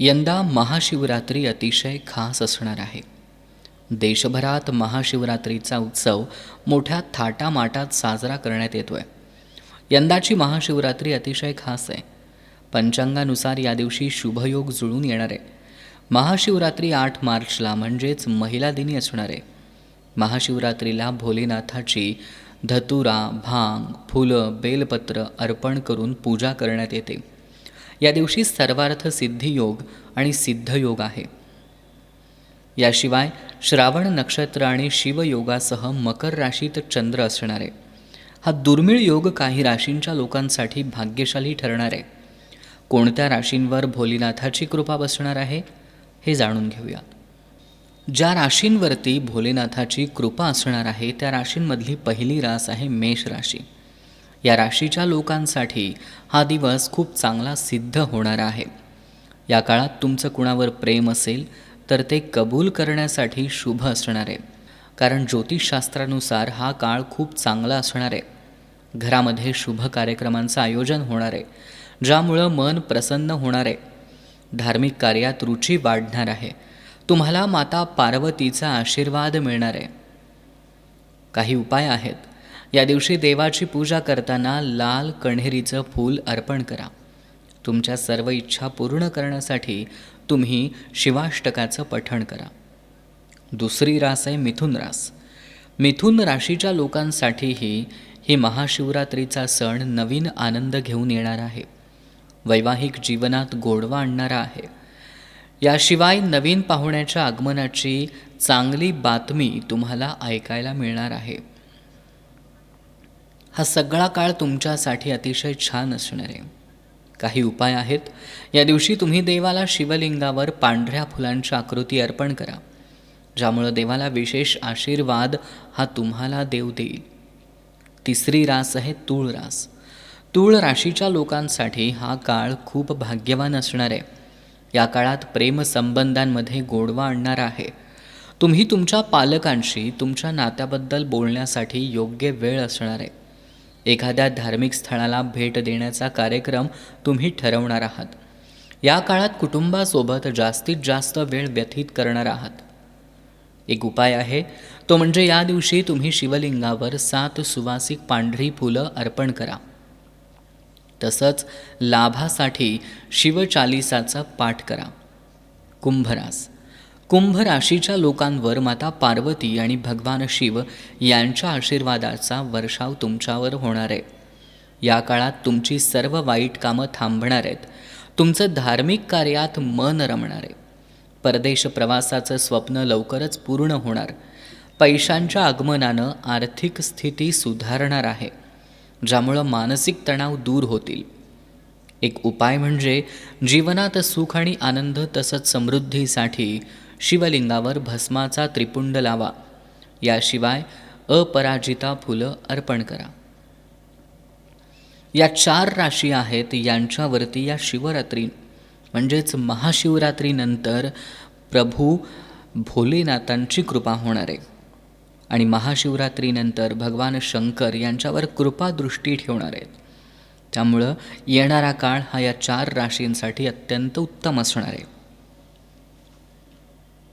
यंदा महाशिवरात्री अतिशय खास असणार आहे. देशभरात महाशिवरात्रीचा उत्सव मोठ्या थाटामाटात साजरा करण्यात येतोय. यंदाची महाशिवरात्री अतिशय खास आहे. पंचांगानुसार या दिवशी शुभयोग जुळून येणार आहे. महाशिवरात्री आठ मार्चला म्हणजेच महिला दिनी असणार आहे. महाशिवरात्रीला भोलेनाथाची धतुरा भांग फुलं बेलपत्र अर्पण करून पूजा करण्यात येते. या दिवशी सर्वार्थ सिद्धियोग आणि सिद्धयोग आहे. याशिवाय श्रावण नक्षत्र आणि शिवयोगासह मकर राशीत चंद्र असणार आहे हा दुर्मिळ योग काही राशींच्या लोकांसाठी भाग्यशाली ठरणार आहे कोणत्या राशींवर भोलेनाथाची कृपा बसणार आहे हे जाणून घेऊया. ज्या राशींवरती भोलेनाथाची कृपा असणार आहे त्या राशींमधली पहिली रास आहे मेष राशी. या राशीच्या लोकांसाठी हा दिवस खूप चांगला सिद्ध होणार आहे. या काळात तुमचं कुणावर प्रेम असेल तर ते कबूल करण्यासाठी शुभ असणार आहे. कारण ज्योतिषशास्त्रानुसार हा काळ खूप चांगला असणार आहे. घरामध्ये शुभ कार्यक्रमांचं आयोजन होणार आहे ज्यामुळं मन प्रसन्न होणार आहे. धार्मिक कार्यात रुची वाढणार आहे. तुम्हाला माता पार्वतीचा आशीर्वाद मिळणार आहे. काही उपाय आहेत? या दिवशी देवाची पूजा करताना लाल कण्हेरीचं फूल अर्पण करा. तुमच्या सर्व इच्छा पूर्ण करण्यासाठी तुम्ही शिवाष्टकाचं पठण करा. दुसरी रास आहे मिथुन रास. मिथुन राशीच्या लोकांसाठीही ही महाशिवरात्रीचा सण नवीन आनंद घेऊन येणार आहे. वैवाहिक जीवनात गोडवा आणणारा आहे. याशिवाय नवीन पाहुण्याच्या आगमनाची चांगली बातमी तुम्हाला ऐकायला मिळणार आहे. हा सगळा काळ तुमच्यासाठी अतिशय छान असणार आहे. काही उपाय आहेत? या दिवशी तुम्ही देवाला शिवलिंगावर पांढऱ्या फुलांची आकृती अर्पण करा. ज्यामुळं देवाला विशेष आशीर्वाद हा तुम्हाला देव देईल. तिसरी रास आहे तूळ रास. तूळ राशीच्या लोकांसाठी हा काळ खूप भाग्यवान असणार आहे. या काळात प्रेमसंबंधांमध्ये गोडवा आणणार आहे. तुम्ही तुमच्या पालकांशी तुमच्या नात्याबद्दल बोलण्यासाठी योग्य वेळ असणार आहे. एखाद्या धार्मिक स्थळाला भेट देण्याचा कार्यक्रम तुम्ही ठरवणार आहात. या काळात कुटुंबासोबत जास्तीत जास्त वेळ व्यतीत करणार आहात. एक उपाय आहे तो म्हणजे या दिवशी तुम्ही शिवलिंगावर सात सुवासिक पांढरी फुलं अर्पण करा. तसंच लाभासाठी शिवचालिसाचा पाठ करा. कुंभरास. कुंभ राशीच्या लोकांवर माता पार्वती आणि भगवान शिव यांच्या आशीर्वादाचा वर्षाव तुमच्यावर होणार आहे. या काळात तुमची सर्व वाईट कामं थांबणार आहेत. तुमचं धार्मिक कार्यात मन रमणार आहे. परदेश प्रवासाचं स्वप्न लवकरच पूर्ण होणार. पैशांच्या आगमनानं आर्थिक स्थिती सुधारणार आहे. ज्यामुळं मानसिक तणाव दूर होतील. एक उपाय म्हणजे जीवनात सुख आणि आनंद तसंच समृद्धीसाठी शिवलिंगावर भस्माचा त्रिपुंड लावा. याशिवाय अपराजिता फुलं अर्पण करा. या चार राशी आहेत यांच्यावरती या शिवरात्री म्हणजेच महाशिवरात्रीनंतर प्रभू भोलेनाथांची कृपा होणार. आहे आणि महाशिवरात्रीनंतर भगवान शंकर यांच्यावर कृपादृष्टी ठेवणार. आहेत त्यामुळं येणारा काळ हा या चार राशींसाठी अत्यंत उत्तम असणार. आहे